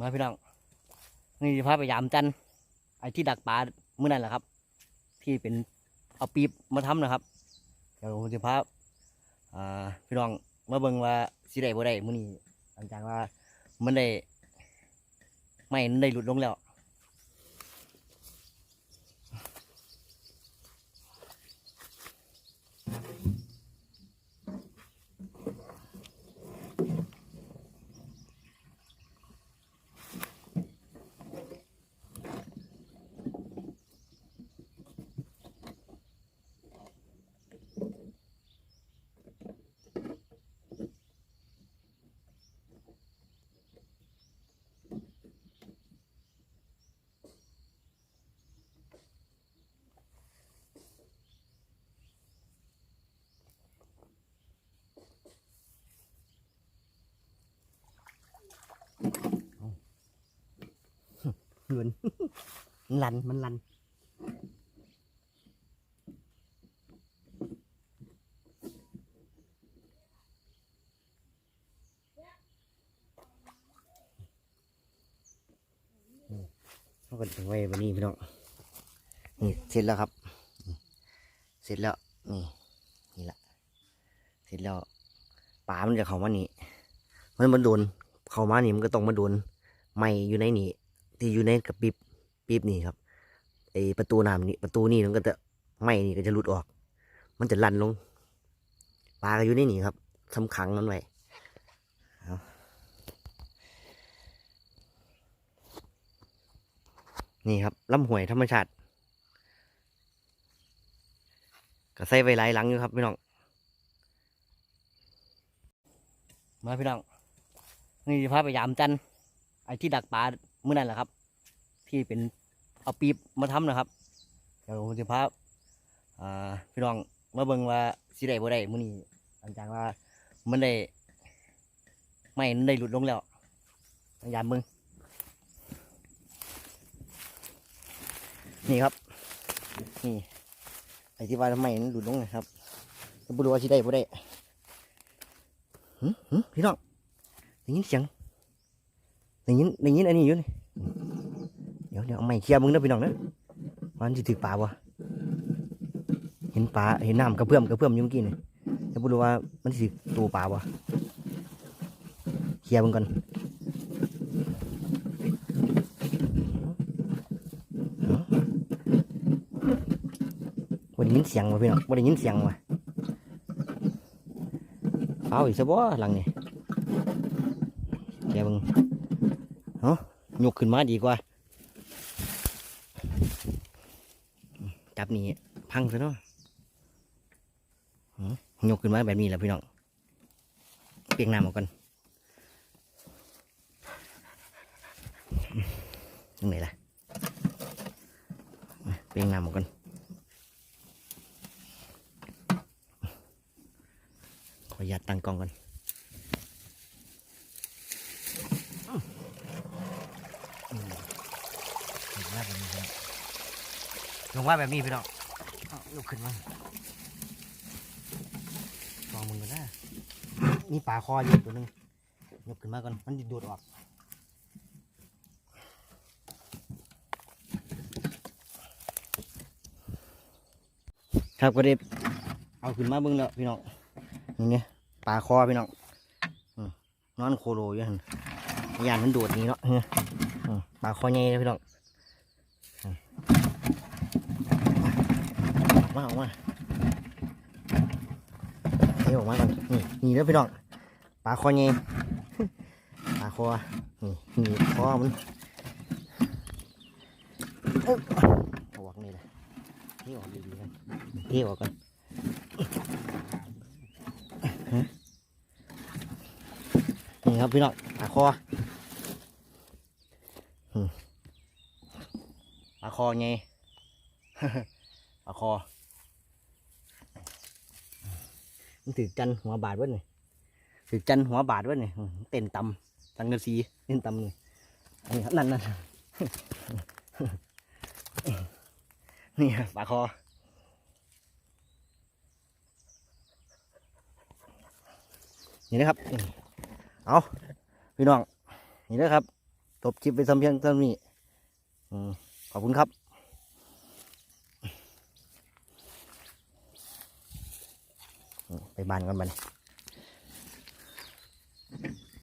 มาพี่น้อง นี่พาไปยามจันทร์ไอ้ที่ดักปลาเมื่อนั้นแหละครับ ที่เป็นเอาปีบมาทำนะครับ เดี๋ยวผมจะพาอ่าพี่น้องมาเบิ่งว่าสิได้บ่ได้มื้อนี้หลังจากว่ามันได้ไม่ได้หลุดลงแล้ว หือนมันลันมันลันเขาก็ถึงไว้วันนี้พี่น้อง นี่เสร็จแล้วครับ เสร็จแล้ว นี่ นี่ละ เสร็จแล้ว ปลามันจะเข้ามานี่ มันมันโดน เข้ามานี่มันก็ต้องมาโดนไม่อยู่ในนี่ที่อยู่ในกระปิบปิบนี่ครับไอประตูน้ำนี่ประตูนี่มันก็จะไหม้นี่ก็จะหลุดออก มันจะลั่นลงปลาก็อยู่ในนี่ครับสำขังมันไว้นี่ครับลำห้วยธรรมชาติก็ใส่ไว้หลายหลังอยู่ครับพี่น้อง มาพี่น้อง นี่จะพาไปยามจันไอ้ที่ดักปลาเมื่อนั้นแหละครับ ที่เป็นเอาปีบมาทำนะครับ เดี๋ยวผมจะพาพี่น้องมาเบิ่งว่าสิได้บ่ได้มื้อนี้หลังจากว่ามันได้ไม่มันได้หลุดลงแล้วพยายามเบิ่งนี่ครับ นี่ไอ้ที่ว่าทำไมมันหลุดลงนะครับบ่รู้ว่าสิได้บ่ได้พี่น้อง ได้ยินเสียงได้ยินได้ยินอันนี้อยู่นี่เดี๋ยวเดี๋ยวเอาไม่เคลียร์มึงนะพี่น้องนะมันจะถือปลาวะเห็นปลาเห็นน้ำกระเพื่อมกระเพื่อมอยุ่เมื่อกี้นี่แต่ไม่รู้ว่ามันสิตัวปลาวะเคลียร์มึงก่อนวันได้ยินเสียงวะพี่น้องวันได้ยินเสียงวะเอาอีกซะบ่หลังนี่ เคลียร์มึงยกขึ้นมาดีกว่า จับนี่พังซะเนาะหือยกขึ้นมาแบบนี้แหละพี่น้อง เปียกน้ำออกกันยังไงล่ะ เปียกน้ำออกกันขออนุญาตตั้งกล้องกัน ลงว่าแบบนี้พี่น้อง ลงว่าแบบนี้พี่น้องลุกขึ้นมาลองมึงกันนะมีปลาคออยู่ตัวหนึงยกขึ้นมาก่อน มันจะดูดออกครับก็ได้เอาขึ้นมาเบิ่งแล้วพี่น้องนี่ไงปลาคอพี่น้องนอนโคโลอยู่หันยานมันโดดนี้เนาะเฮ้ยปลาคอใหญ่เลยพี่น้อง ออก มาออกมาเฮ้ยออกมาก่อนนี่นี่เด้อพี่น้องปลาคอเงี้ปลาคอนี่นี่คอมันเอ้ยเอาออกนี่เลยนี่ออกดีๆกันนี่ออกกันนี่ครับพี่น้องปลาคอปลาคอไงปลาคอ มันถือจันหัวบาดเว้ยนี่ถือจันหัวบาดเว้ยนี่เต้นตำตังเงินซีเต้นตำเลยอันนี้ครับนั่นนั่นนี่ปลาคอนี่นะครับ เอาพี่น้อง นี่นะครับจบคลิปไปทำเพียงเท่านี้ขอบคุณครับ ไปบ้านกันบัดนี้